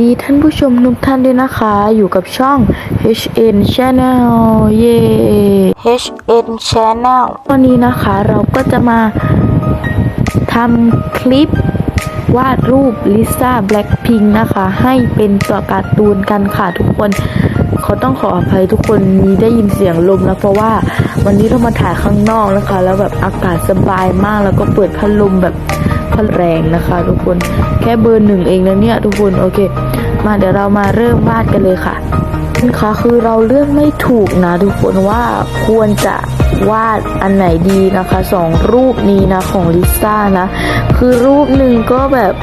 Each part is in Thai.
ดีท่านผู้ชมทุกท่านด้วยนะคะ อยู่กับช่อง HN Channel เย่ HN Channel วันนี้นะคะเราก็จะมาทำคลิปวาดรูปลิซ่าแบล็คพิงนะคะ ให้เป็นตัวการ์ตูนกันค่ะทุกคนเขาต้องขออภัยทุกคนมีได้ยินเสียงลมนะเพราะว่าวันนี้เรามาถ่ายข้างนอกนะคะ แล้วแบบอากาศสบายมากแล้วก็เปิดพัดลมแบบ พัดแรงนะคะทุกคนแค่เบอร์หนึ่งเองนะเนี่ยทุกคนโอเค มาเดี๋ยวเรามาเริ่มวาดกันเลยค่ะค่ะคือเราเลือกไม่ถูกนะทุกคนว่าควรจะวาดอันไหนดีนะคะสองรูปนี้นะของลิซ่านะ คือรูปหนึ่งก็แบบ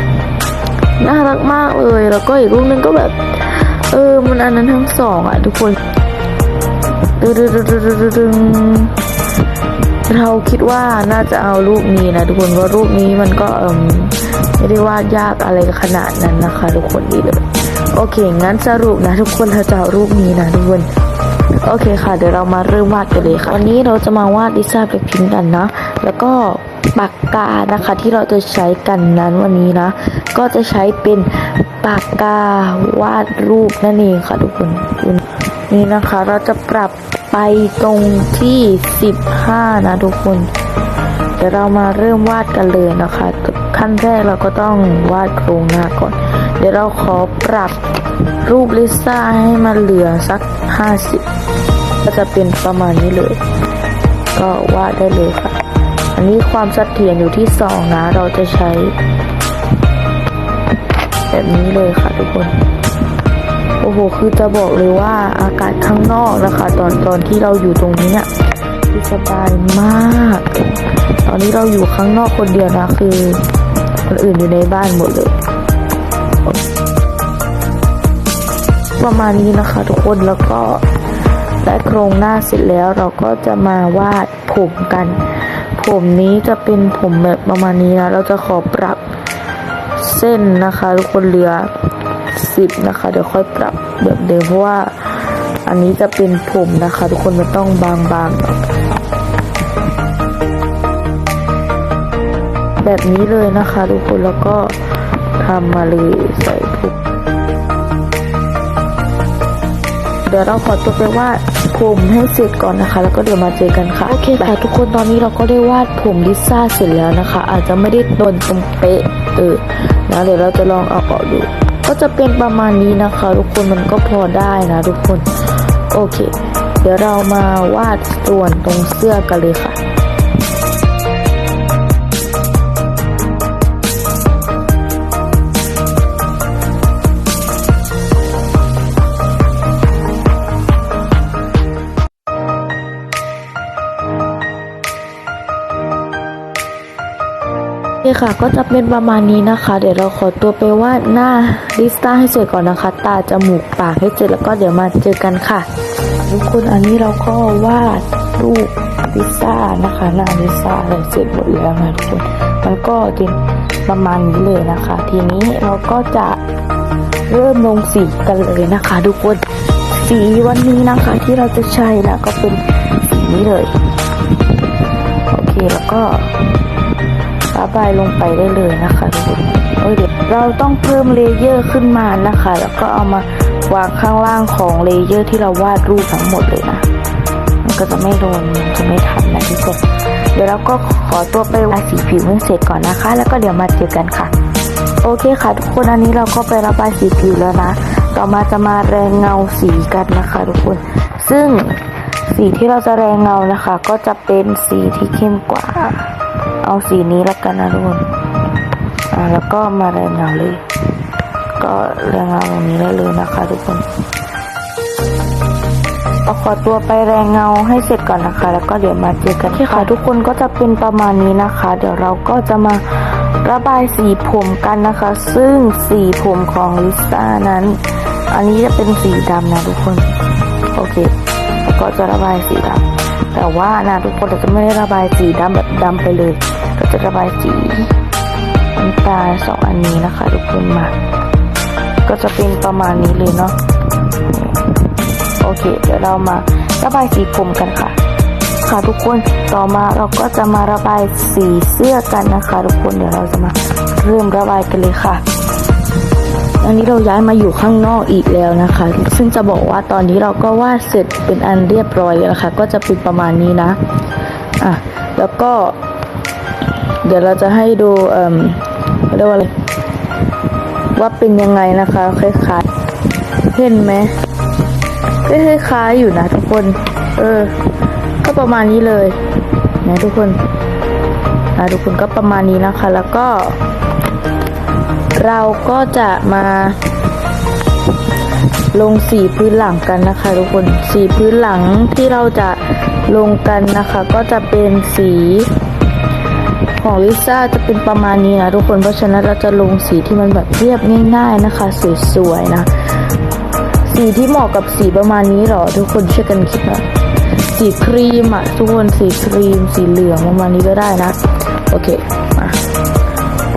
น่ารักมากเลย แล้วก็อีกรูปหนึ่งก็แบบ เออมันอันนั้นทั้งสองอะทุกคนดึงดึงดึงดึง เราคิดว่าน่าจะเอารูปนี้นะทุกคนเพราะรูปนี้มันก็เอมไม่ได้วาดยากอะไรขนาดนั้นนะคะ ทุกคนดีเลย โอเค งั้นสรุปนะ ทุกคนเราจะเอารูปนี้นะทุกคนโอเคค่ะ เดี๋ยวเรามาเริ่มวาดกันเลยค่ะวันนี้เราจะมาวาดลิซ่าแบล็คพิงค์กันนะ แล้วก็ปากกานะคะที่เราจะใช้กันนั้นวันนี้นะ ก็จะใช้เป็นปากกาวาดรูปนั่นเองค่ะทุกคนนี่นะคะ เราจะปรับ ไปตรงที่15นะทุกคน เดี๋ยวเรามาเริ่มวาดกันเลยนะคะ ขั้นแรกเราก็ต้องวาดโครงหน้าก่อน เดี๋ยวเราขอปรับรูปลิซ่าให้มันเหลือสัก50ก็จะเป็นประมาณนี้เลย ก็วาดได้เลยค่ะ อันนี้ความสัดเถียรอยู่ที่สองนะ เราจะใช้ แบบนี้เลยค่ะทุกคน อ้โห คือจะบอกเลยว่าอากาศข้างนอกนะคะ ตอนตอนที่เราอยู่ตรงนี้เนี่ยคือสบายมาก ตอนนี้เราอยู่ข้างนอกคนเดียวนะ คือ คนอื่นอยู่ในบ้านหมดเลย ประมาณนี้นะคะทุกคนแล้วก็ได้โครงหน้าเสร็จแล้วเราก็จะมาวาดผมกัน ผมนี้จะเป็นผมแบบประมาณนี้นะ เราจะขอปรับเส้นนะคะ ทุกคนเหลือ สิบนะคะ เดี๋ยวค่อยปรับแบบเดิมเพราะว่าอันนี้จะเป็นผมนะคะ ทุกคนมันต้องบางๆหน่อยแบบนี้เลยนะคะ ทุกคนแล้วก็ทำมาเลยใส่ผมเดี๋ยวเราขอตัวไปวาดผมให้เสร็จก่อนนะคะ แล้วก็เดี๋ยวมาเจอกันค่ะโอเคค่ะทุกคนตอนนี้เราก็ได้วาดผมลิซ่าเสร็จแล้วนะคะ อาจจะไม่ได้โดนตรงเป๊ะเออนะเดี๋ยวเราจะลองเอาออกดู ก็จะเป็นประมาณนี้นะคะ ทุกคนมันก็พอได้นะทุกคน โอเค เดี๋ยวเรามาวาดส่วนตรงเสื้อกันเลยค่ะ คค่ะก็จะเป็นประมาณนี้นะคะ เดี๋ยวเราขอตัวไปวาดหน้าลิซ่าให้เสร็จก่อนนะคะ ตาจมูกปากให้เสร็จแล้วก็เดี๋ยวมาเจอกันค่ะ ทุกคนอันนี้เราก็วาดรูปลิซ่านะคะหน้าลิซ่าเลยเสร็จหมดแล้วนะทุกคนมันก็เป็นประมาณนี้เลยนะคะ ทีนี้เราก็จะเริ่มลงสีกันเลยนะคะ ทุกคนสีวันนี้นะคะที่เราจะใช้นะก็เป็นสีนี้เลยโอเคแล้วก็ ระบายลงไปได้เลยนะคะทุกคนเอ้ยเดี๋ยวเราต้องเพิ่มเลเยอร์ขึ้นมานะคะ แล้วก็เอามาวางข้างล่างของเลเยอร์ที่เราวาดรูปทั้งหมดเลยนะมันก็จะไม่โดนมันจะไม่ทันนะทุกคนเดี๋ยวเราก็ขอตัวไปวาดสีผิวให้เสร็จก่อนนะคะ แล้วก็เดี๋ยวมาเจอกันค่ะ โอเคค่ะ ทุกคนอันนี้เราก็ไประบายสีผิวแล้วนะ ต่อมาจะมาแรงเงาสีกันนะคะ ทุกคน ซึ่งสีที่เราจะแรงเงานะคะ ก็จะเป็นสีที่เข้มกว่า เอาสีนี้แล้วกันนะทุกคนอ่าแล้วก็มาแรงเงาเลย ก็แรงเงาตรงนี้ได้เลยนะคะทุกคนเอาขอตัวไปแรงเงาให้เสร็จก่อนนะคะ แล้วก็เดี๋ยวมาเจอกันค่ะทุกคนก็จะเป็นประมาณนี้นะคะ เดี๋ยวเราก็จะมาระบายสีผมกันนะคะ ซึ่งสีผมของลิซ่านั้น อันนี้จะเป็นสีดำนะทุกคนโอเคแล้วก็จะระบายสีดำแต่ว่านะทุกคนเราจะไม่ได้ระบายสีดำแบบดำไปเลย จะระบายสีน้ำตาลสองอันนี้นะคะทุกคนมา ก็จะเป็นประมาณนี้เลยเนาะโอเค เดี๋ยวเรามาระบายสีผมกันค่ะ ค่ะทุกคนต่อมาเราก็จะมาระบายสีเสื้อกันนะคะ ทุกคนเดี๋ยวเราจะมาเริ่มระบายกันเลยค่ะอันนี้เราย้ายมาอยู่ข้างนอกอีกแล้วนะคะ ซึ่งจะบอกว่าตอนนี้เราก็วาดเสร็จเป็นอันเรียบร้อยแล้วนะคะก็จะเป็นประมาณนี้นะอะแล้วก็ เดี๋ยวเราจะให้ดูเอ่มเรียกว่าอะไรว่าเป็นยังไงนะคะคล้ายๆเห็นไหมก็คล้ายๆอยู่นะทุกคน เออ ก็ประมาณนี้เลยนะทุกคนนะทุกคนก็ประมาณนี้นะคะ แล้วก็ เราก็จะมาลงสีพื้นหลังกันนะคะ ทุกคนสีพื้นหลังที่เราจะลงกันนะคะ ก็จะเป็นสี ของลิซ่าจะเป็นประมาณนี้นะทุกคนเพราะฉะนั้นเราจะลงสีที่มันแบบเรียบง่าย ๆนะคะ สวยๆนะ สีที่เหมาะกับสีประมาณนี้หรอ ทุกคนช่วยกันคิดน่อยสีครีมอะทุกคนสีครีม สีเหลืองประมาณนี้ก็ได้นะ โอเคมา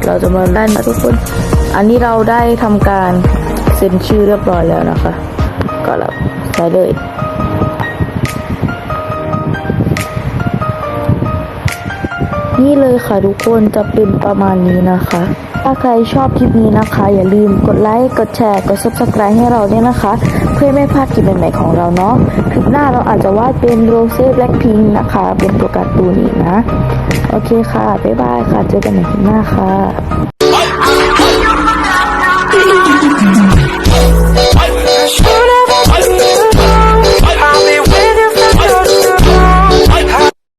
เราจะมาได้นะทุกคน อันนี้เราได้ทำการเซ็นชื่อเรียบร้อยแล้วนะคะ ก็แล้วใช้เลย นี่เลยค่ะทุกคนจะเป็นประมาณนี้นะคะ ถ้าใครชอบคลิปนี้นะคะ อย่าลืมกดไลค์ กดแชร์ กด subscribe ให้เราเนี่ยนะคะ เพื่อไม่พลาดคลิปใหม่ๆของเราเนาะ คลิปหน้าเราอาจจะวาดเป็นโรเซ่แบล็คพิงนะคะ เป็นตัวการ์ตูนอีกนะ โอเคค่ะ บ๊ายบายค่ะ เจอกันใหม่คลิปหน้าค่ะ